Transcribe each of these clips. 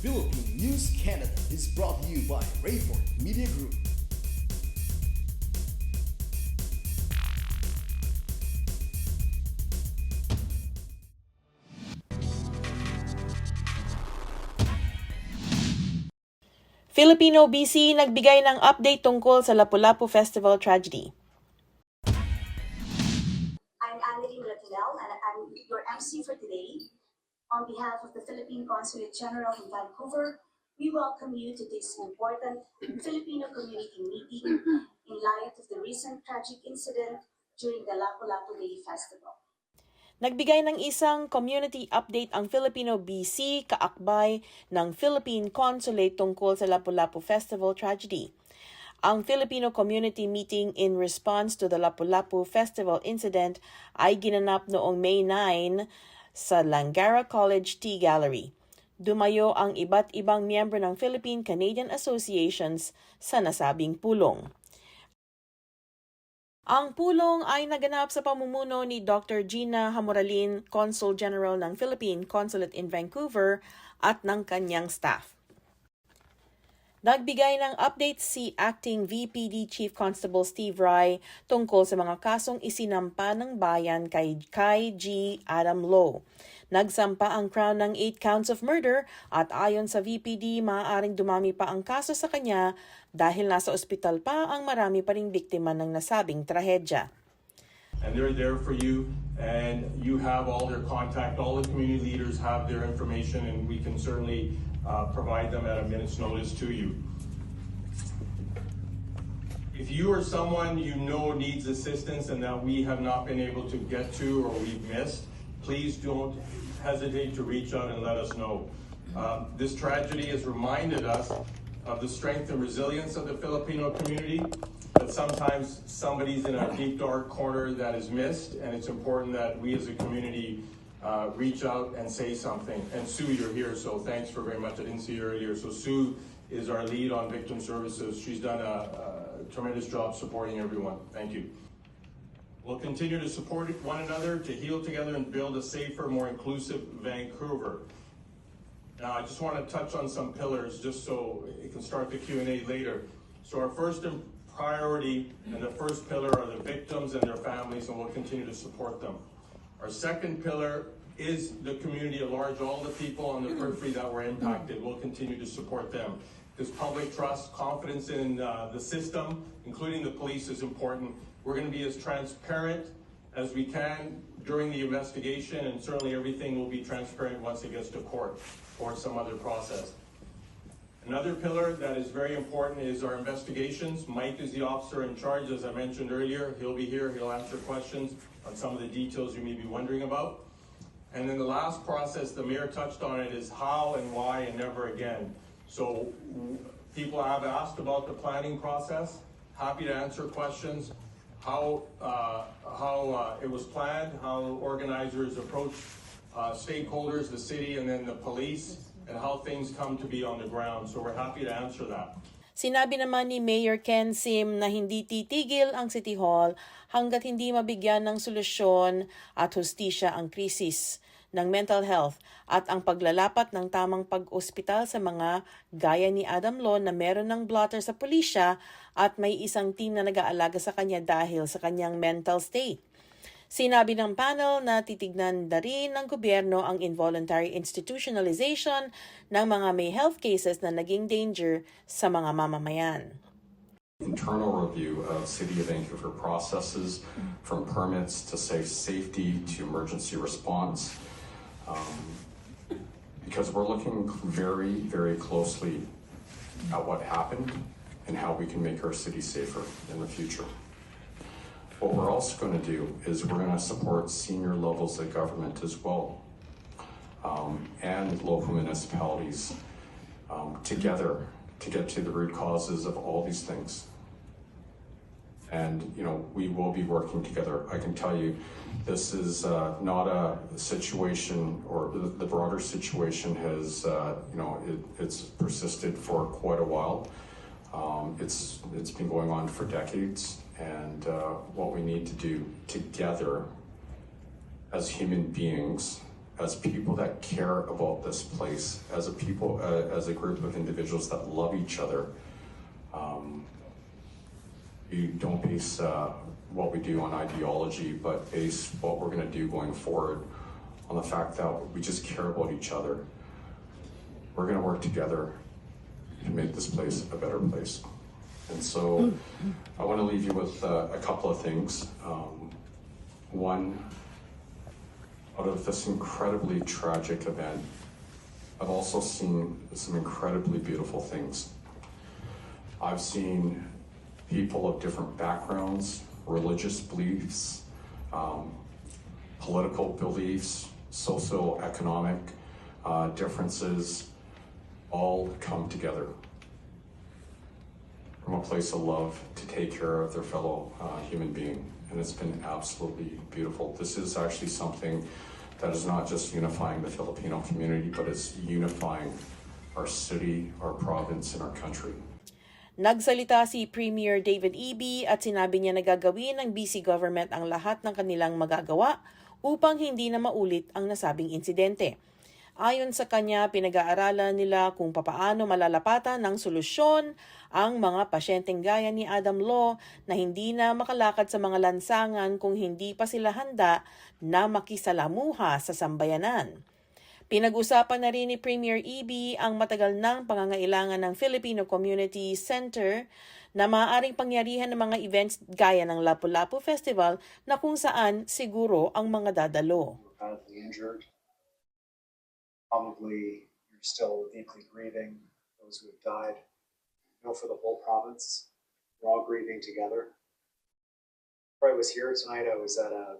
Philippine News Canada is brought to you by Rayford Media Group. Filipino BC nagbigay ng update tungkol sa Lapu-Lapu Festival tragedy. I'm Annalyn Ratinel, and I'm your MC for today. On behalf of the Philippine Consulate General in Vancouver, we welcome you to this important Filipino community meeting in light of the recent tragic incident during the Lapu-Lapu Day Festival. Nagbigay ng isang community update ang Filipino BC kaakbay ng Philippine Consulate tungkol sa Lapu-Lapu Festival tragedy. Ang Filipino Community Meeting in response to the Lapu-Lapu Festival incident ay ginanap noong May 9 sa Langara College Tea Gallery. Dumayo ang iba't ibang miyembro ng Philippine-Canadian Associations sa nasabing pulong. Ang pulong ay naganap sa pamumuno ni Dr. Gina Hamoralin, Consul General ng Philippine Consulate in Vancouver at ng kanyang staff. Nagbigay ng update si Acting VPD Chief Constable Steve Rai tungkol sa mga kasong isinampa ng bayan kay, kay G. Adam Lowe. Nagsampa ang Crown ng 8 counts of murder at ayon sa VPD, maaaring dumami pa ang kaso sa kanya dahil nasa ospital pa ang marami pa ring biktima ng nasabing trahedya. and they're there for you, and you have all their contact, all the community leaders have their information, and we can certainly uh, provide them at a minute's notice to you. If you or someone you know needs assistance and that we have not been able to get to or we've missed, please don't hesitate to reach out and let us know. Um, this tragedy has reminded us of the strength and resilience of the Filipino community, but sometimes somebody's in a deep dark corner that is missed, and it's important that we as a community uh, reach out and say something. And Sue, you're here, so thanks for very much. I didn't see you earlier. So Sue is our lead on victim services. She's done a, a tremendous job supporting everyone. Thank you. We'll continue to support one another, to heal together and build a safer, more inclusive Vancouver. Now, I just want to touch on some pillars, just so it can start the Q and A later. So our first priority and the first pillar are the victims and their families, and we'll continue to support them. Our second pillar is the community at large, all the people on the periphery that were impacted. We'll continue to support them. Because public trust, confidence in uh, the system, including the police, is important. We're going to be as transparent as we can during the investigation, and certainly everything will be transparent once it gets to court or some other process. Another pillar that is very important is our investigations. Mike is the officer in charge, as I mentioned earlier. He'll be here, he'll answer questions on some of the details you may be wondering about. And then the last process, the mayor touched on it, is how and why and never again. So people have asked about the planning process. Happy to answer questions. How, uh, how uh, it was planned, how organizers approached uh, stakeholders, the city, and then the police, and how things come to be on the ground. So we're happy to answer that. Sinabi naman ni Mayor Ken Sim na hindi titigil ang City Hall hanggat hindi mabigyan ng solusyon at hustisya ang krisis ng mental health at ang paglalapat ng tamang pag-ospital sa mga gaya ni Adam Lo na meron ng blotter sa pulisya at may isang team na nag-aalaga sa kanya dahil sa kanyang mental state. Sinabi ng panel na titignan na rin ng gobyerno ang involuntary institutionalization ng mga may health cases na naging danger sa mga mamamayan. internal review of City of Vancouver processes from permits to safe safety to emergency response. Um, because we're looking very, very closely at what happened and how we can make our city safer in the future. What we're also going to do is we're going to support senior levels of government as well um, and local municipalities um, together to get to the root causes of all these things. And, you know, we will be working together. I can tell you, this is uh, not a situation, or the, broader situation has, uh, you know, it, it's persisted for quite a while. Um, it's, it's been going on for decades. And uh, what we need to do together as human beings as people that care about this place, as a people, uh, as a group of individuals that love each other, um, we don't base uh, what we do on ideology, but base what we're going to do going forward on the fact that we just care about each other. We're going to work together to make this place a better place. And so I want to leave you with uh, a couple of things. Um, one, out of this incredibly tragic event, I've also seen some incredibly beautiful things. I've seen people of different backgrounds, religious beliefs, um, political beliefs, socioeconomic uh, differences, all come together from a place of love to take care of their fellow uh, human being. And it's been absolutely beautiful. This is actually something that is not just unifying the Filipino community, but it's unifying our city, our province, and our country. Nagsalita si Premier David Eby at sinabi niya na gagawin ng BC government ang lahat ng kanilang magagawa upang hindi na maulit ang nasabing insidente. Ayon sa kanya, pinag-aaralan nila kung papaano malalapatan ng solusyon ang mga pasyenteng gaya ni Adam Law na hindi na makalakad sa mga lansangan kung hindi pa sila handa na makisalamuha sa sambayanan. Pinag-usapan na rin ni Premier Eby ang matagal ng pangangailangan ng Filipino Community Center na maaaring pangyarihan ng mga events gaya ng Lapu-Lapu Festival na kung saan siguro ang mga dadalo. injured. Probably you're still deeply grieving those who have died. Know, for the whole province, we're all grieving together. Before I was here tonight, I was at a,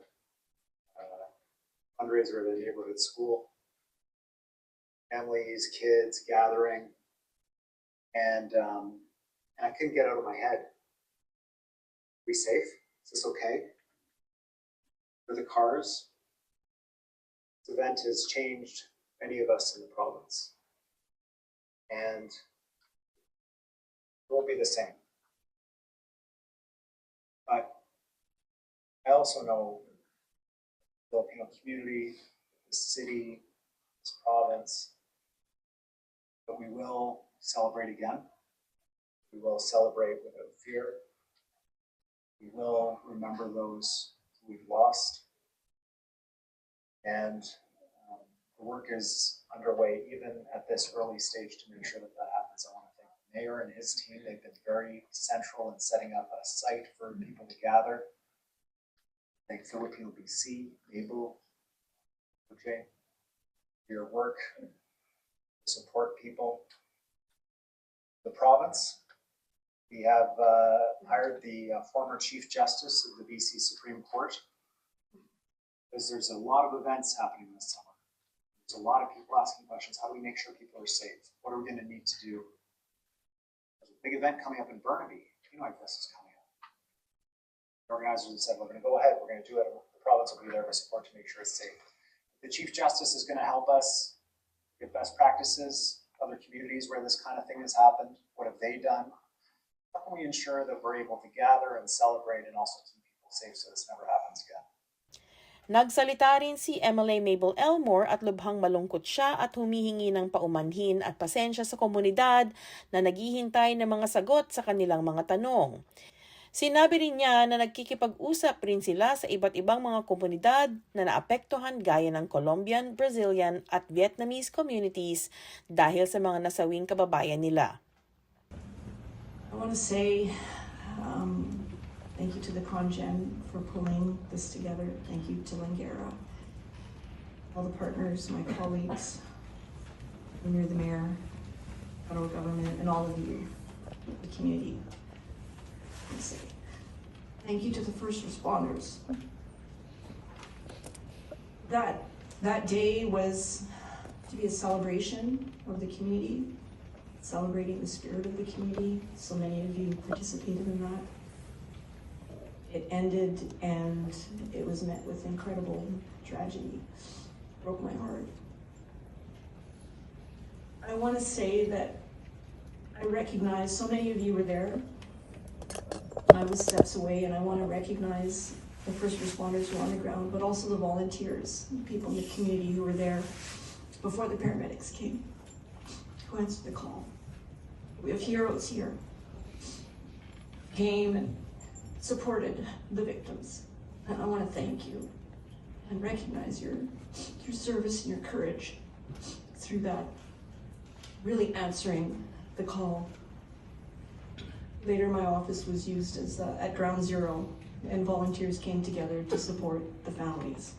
a fundraiser at a neighborhood school. Families, kids gathering, and um, and I couldn't get out of my head. Are we safe? Is this okay? For the cars, this event has changed many of us in the province. And it won't be the same. But I also know the Filipino community, the city, this province, that we will celebrate again. We will celebrate without fear. We will remember those we've lost. And the work is underway even at this early stage to make sure that that happens. I want to thank the mayor and his team. They've been very central in setting up a site for people to gather. Thank Filipino BC, Mabel, OJ, for your work to support people. The province, we have uh, hired the uh, former Chief Justice of the BC Supreme Court because there's a lot of events happening this summer. There's a lot of people asking questions. How do we make sure people are safe? What are we going to need to do? There's a big event coming up in Burnaby. Penal Fest is coming up. The organizers have said, we're going to go ahead, we're going to do it. The province will be there for support to make sure it's safe. The Chief Justice is going to help us get best practices, other communities where this kind of thing has happened. What have they done? How can we ensure that we're able to gather and celebrate and also keep people safe so this never happens again? Nagsalita rin si MLA Mabel Elmore at lubhang malungkot siya at humihingi ng paumanhin at pasensya sa komunidad na naghihintay ng mga sagot sa kanilang mga tanong. Sinabi rin niya na nagkikipag-usap rin sila sa iba't ibang mga komunidad na naapektuhan gaya ng Colombian, Brazilian at Vietnamese communities dahil sa mga nasawing kababayan nila. I want to say um, thank you to the Congen for pulling this together. Thank you to Langara, all the partners, my colleagues, you're the mayor, federal government, and all of you, the community. Thank you to the first responders. That that day was to be a celebration of the community, celebrating the spirit of the community. So many of you participated in that. It ended and it was met with incredible tragedy. Broke my heart. I want to say that I recognize so many of you were there. I was steps away, and I want to recognize the first responders who were on the ground, but also the volunteers, the people in the community who were there before the paramedics came, who answered the call. We have heroes here. Came and supported the victims. And I want to thank you and recognize your, your service and your courage through that, really answering the call. Later, my office was used as, uh, at Ground Zero, and volunteers came together to support the families.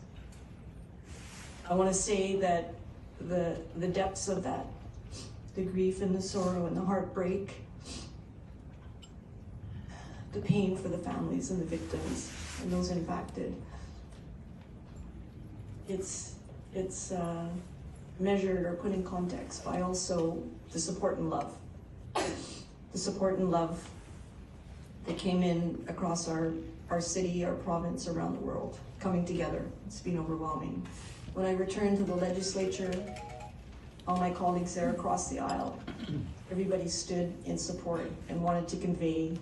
I want to say that the, the depths of that, the grief and the sorrow and the heartbreak, the pain for the families and the victims and those impacted, it's, it's uh, measured or put in context by also the support and love. The support and love that came in across our, our city, our province, around the world, coming together. It's been overwhelming. When I returned to the legislature, all my colleagues there across the aisle, everybody stood in support and wanted to convey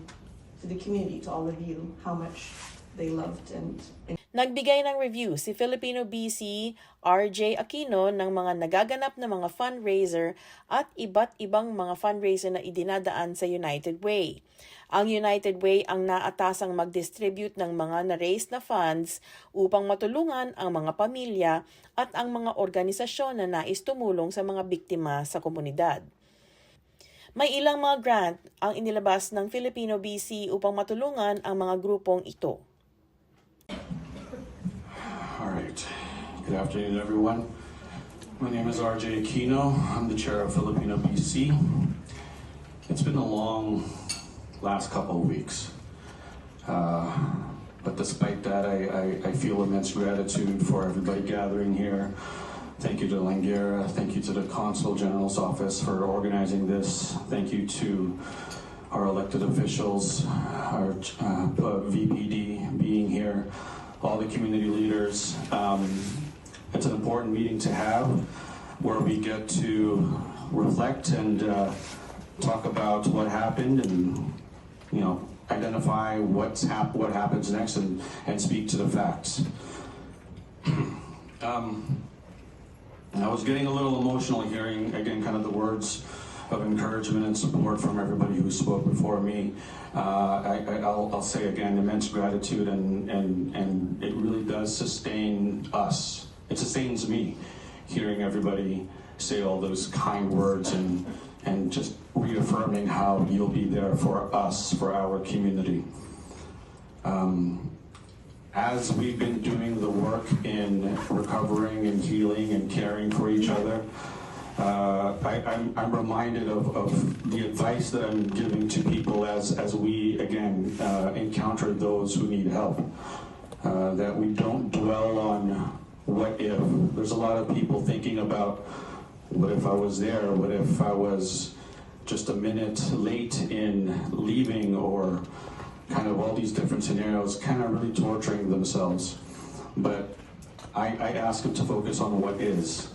to the community, to all of you, how much they loved and, and Nagbigay ng review si Filipino BC RJ Aquino ng mga nagaganap na mga fundraiser at iba't ibang mga fundraiser na idinadaan sa United Way. Ang United Way ang naatasang mag-distribute ng mga na-raise na funds upang matulungan ang mga pamilya at ang mga organisasyon na nais tumulong sa mga biktima sa komunidad. May ilang mga grant ang inilabas ng Filipino BC upang matulungan ang mga grupong ito. All right. Good afternoon, everyone. My name is RJ Aquino. I'm the chair of Filipino BC. It's been a long last couple of weeks. Uh, but despite that, I, I, I feel immense gratitude for everybody gathering here. Thank you to Langara. Thank you to the Consul General's office for organizing this. Thank you to our elected officials, our uh, VPD being here, all the community leaders. Um, it's an important meeting to have where we get to reflect and uh, talk about what happened and, you know, identify what's hap- what happens next and, and speak to the facts. um, I was getting a little emotional hearing, again, kind of the words of encouragement and support from everybody who spoke before me. Uh, I, I, I'll, I'll say again, immense gratitude, and, and, and it really does sustain us. It sustains me hearing everybody say all those kind words and, and just reaffirming how you'll be there for us, for our community. Um, as we've been doing the work in recovering and healing and caring for each other, uh, I, I'm, I'm reminded of, of the advice that I'm giving to people as, as we, again, uh, encounter those who need help. Uh, that we don't dwell on what if. There's a lot of people thinking about what if I was there? What if I was just a minute late in leaving or kind of all these different scenarios, kind of really torturing themselves. But I, I ask them to focus on what is.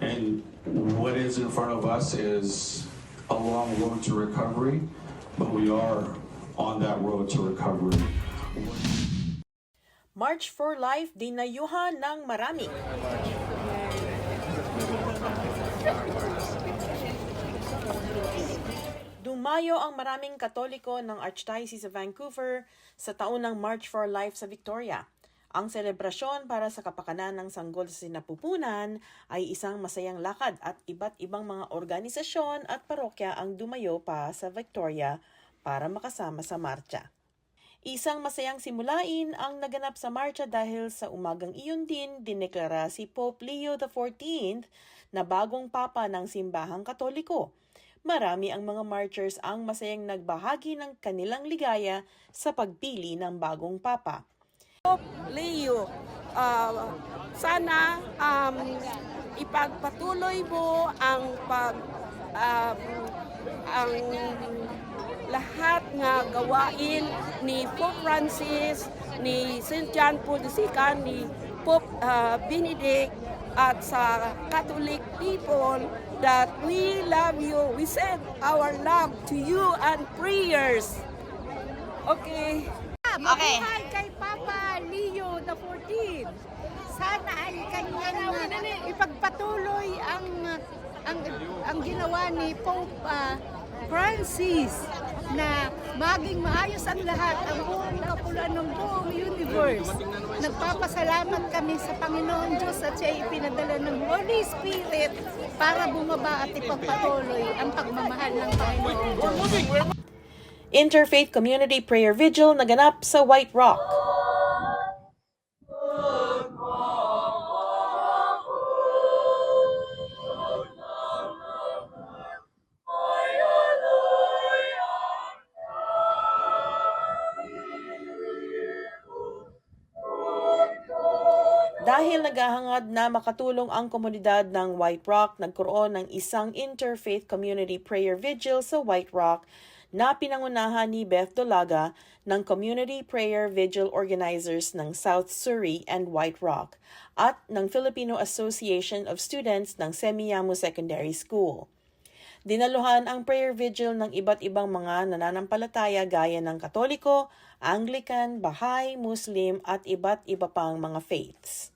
And what is in front of us is a long road to recovery, but we are on that road to recovery. March for Life dinayuhan ng marami. Dumayo ang maraming Katoliko ng Archdiocese of Vancouver sa taunang March for Life sa Victoria. Ang selebrasyon para sa kapakanan ng sanggol sa sinapupunan ay isang masayang lakad at iba't ibang mga organisasyon at parokya ang dumayo pa sa Victoria para makasama sa marcha. Isang masayang simulain ang naganap sa marcha dahil sa umagang iyon din dineklara si Pope Leo XIV na bagong papa ng simbahang katoliko. Marami ang mga marchers ang masayang nagbahagi ng kanilang ligaya sa pagpili ng bagong papa. Leo, ah, sana um, ipagpatuloy mo ang pag um, ang lahat nga gawain ni Pope Francis, ni St. John Paul II, ni Pope ah, Benedict at sa Catholic people that we love you. We send our love to you and prayers. Okay. Okay. Mabuhay kay Papa Leo the 14. Sana ay kanyang uh, ipagpatuloy ang ang ang ginawa ni Pope uh, Francis na maging maayos ang lahat, ang buong kapuluan ng buong universe. Nagpapasalamat kami sa Panginoon Diyos at siya ipinadala ng Holy Spirit para bumaba at ipagpatuloy ang pagmamahal ng Panginoon Diyos. Interfaith Community Prayer Vigil naganap sa White Rock. Naghahangad na makatulong ang komunidad ng White Rock, nagkaroon ng isang Interfaith Community Prayer Vigil sa White Rock na pinangunahan ni Beth Dolaga ng Community Prayer Vigil Organizers ng South Surrey and White Rock at ng Filipino Association of Students ng Semiyamu Secondary School. Dinaluhan ang prayer vigil ng iba't ibang mga nananampalataya gaya ng Katoliko, Anglican, Baha'i, Muslim at iba't iba pang mga faiths.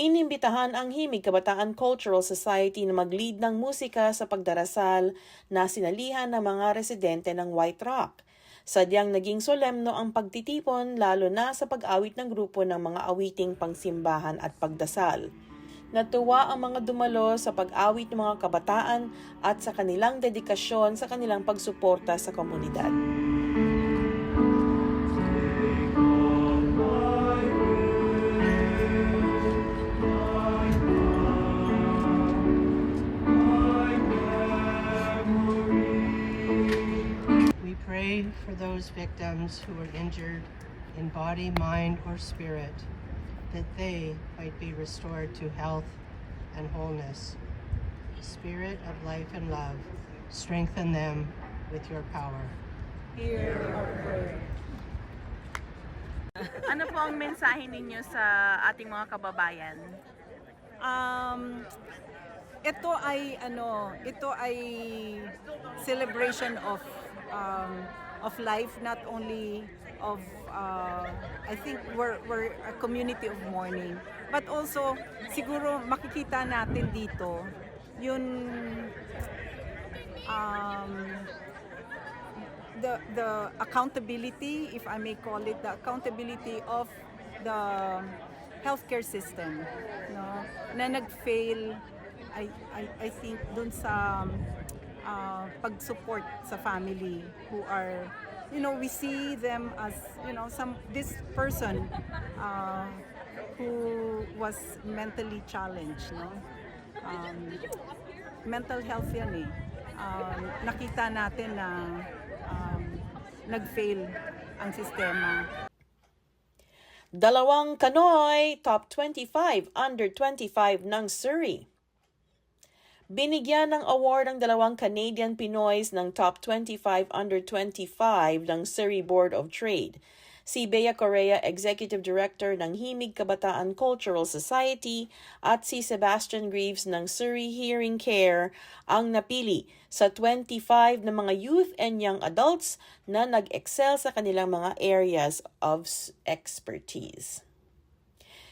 Inimbitahan ang Himig Kabataan Cultural Society na mag-lead ng musika sa pagdarasal na sinalihan ng mga residente ng White Rock. Sadyang naging solemno ang pagtitipon lalo na sa pag-awit ng grupo ng mga awiting pangsimbahan at pagdasal. Natuwa ang mga dumalo sa pag-awit ng mga kabataan at sa kanilang dedikasyon sa kanilang pagsuporta sa komunidad. Pray for those victims who were injured in body, mind, or spirit, that they might be restored to health and wholeness. Spirit of life and love, strengthen them with your power. Ano po ang mensahe ninyo sa ating mga kababayan? Um, ito ay ano, ito ay celebration of um, of life not only of uh, I think we're we're a community of mourning. But also siguro makikita natin dito yun um, the the accountability if I may call it the accountability of the healthcare system no? Na nag-fail I I I think dun sa uh, pag-support sa family who are you know we see them as you know some this person uh, who was mentally challenged no? Um, mental health yan eh. Um, nakita natin na um, nag-fail ang sistema. Dalawang Kanoy Top 25 Under 25 ng Surrey. Binigyan ng award ang dalawang Canadian Pinoys ng Top 25 Under 25 ng Surrey Board of Trade. Si Bea Correa, Executive Director ng Himig Kabataan Cultural Society at si Sebastian Greaves ng Surrey Hearing Care ang napili sa 25 na mga youth and young adults na nag-excel sa kanilang mga areas of expertise.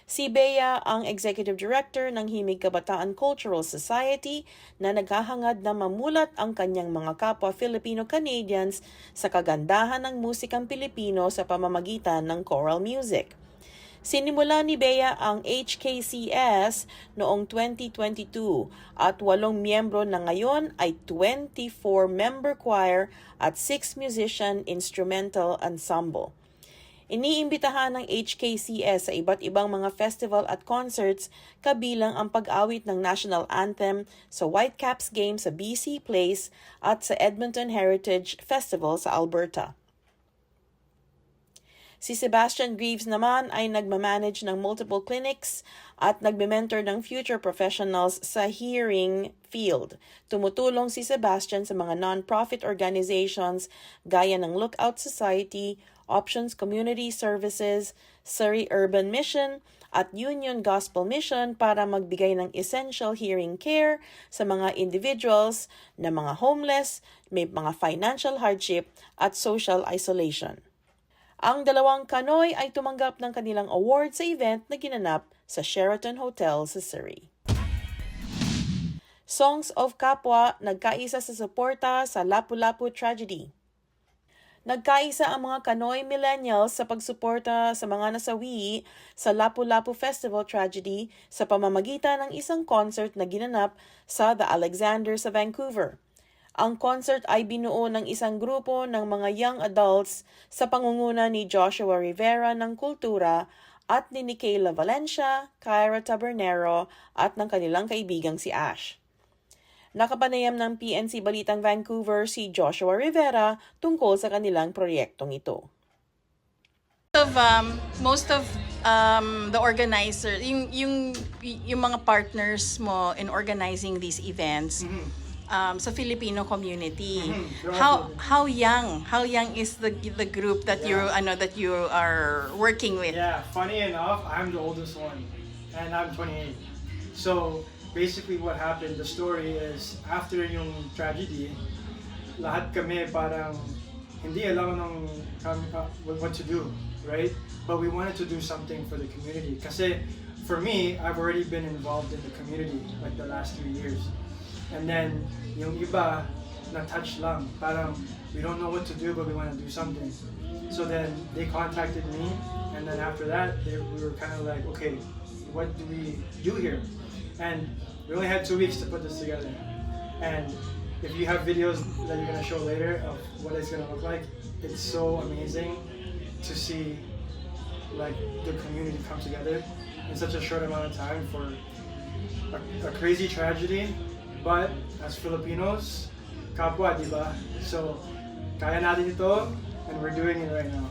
Si Bea ang Executive Director ng Himig Kabataan Cultural Society na naghahangad na mamulat ang kanyang mga kapwa Filipino-Canadians sa kagandahan ng musikang Pilipino sa pamamagitan ng choral music. Sinimula ni Bea ang HKCS noong 2022 at walong miyembro na ngayon ay 24-member choir at 6 musician instrumental ensemble. Iniimbitahan ng HKCS sa iba't ibang mga festival at concerts kabilang ang pag-awit ng national anthem sa Whitecaps Games sa BC Place at sa Edmonton Heritage Festival sa Alberta. Si Sebastian Greaves naman ay nagmamanage ng multiple clinics at nagme-mentor ng future professionals sa hearing field. Tumutulong si Sebastian sa mga non-profit organizations gaya ng Lookout Society, Options Community Services, Surrey Urban Mission, at Union Gospel Mission para magbigay ng essential hearing care sa mga individuals na mga homeless, may mga financial hardship at social isolation. Ang dalawang kanoy ay tumanggap ng kanilang award sa event na ginanap sa Sheraton Hotel sa Surrey. Songs of Kapwa nagkaisa sa suporta sa Lapu-Lapu tragedy. Nagkaisa ang mga Kanoy millennials sa pagsuporta sa mga nasawi sa Lapu-Lapu Festival tragedy sa pamamagitan ng isang concert na ginanap sa The Alexander sa Vancouver. Ang concert ay binuo ng isang grupo ng mga young adults sa pangunguna ni Joshua Rivera ng Kultura at ni Nikayla Valencia, Kyra Tabernero at ng kanilang kaibigang si Ash. Nakapanayam ng PNC Balitang Vancouver si Joshua Rivera tungkol sa kanilang proyektong ito. of um, most of um, the organizer, yung, yung, yung mga partners mo in organizing these events um, sa Filipino community. How how young? How young is the the group that you ano that you are working with? Yeah, funny enough, I'm the oldest one, and I'm 28. So basically, what happened? The story is after yung tragedy, lahat kami parang hindi alam ng kami, what to do, right? But we wanted to do something for the community. Kasi for me, I've already been involved in the community like the last three years. And then yung iba na touch lang, parang we don't know what to do but we want to do something. So then they contacted me and then after that they, we were kind of like, okay, what do we do here? And we only had two weeks to put this together. And if you have videos that you're gonna show later of what it's gonna look like, it's so amazing to see like the community come together in such a short amount of time for a, a crazy tragedy. But as Filipinos, kapwa, di ba? So, kaya natin ito and we're doing it right now.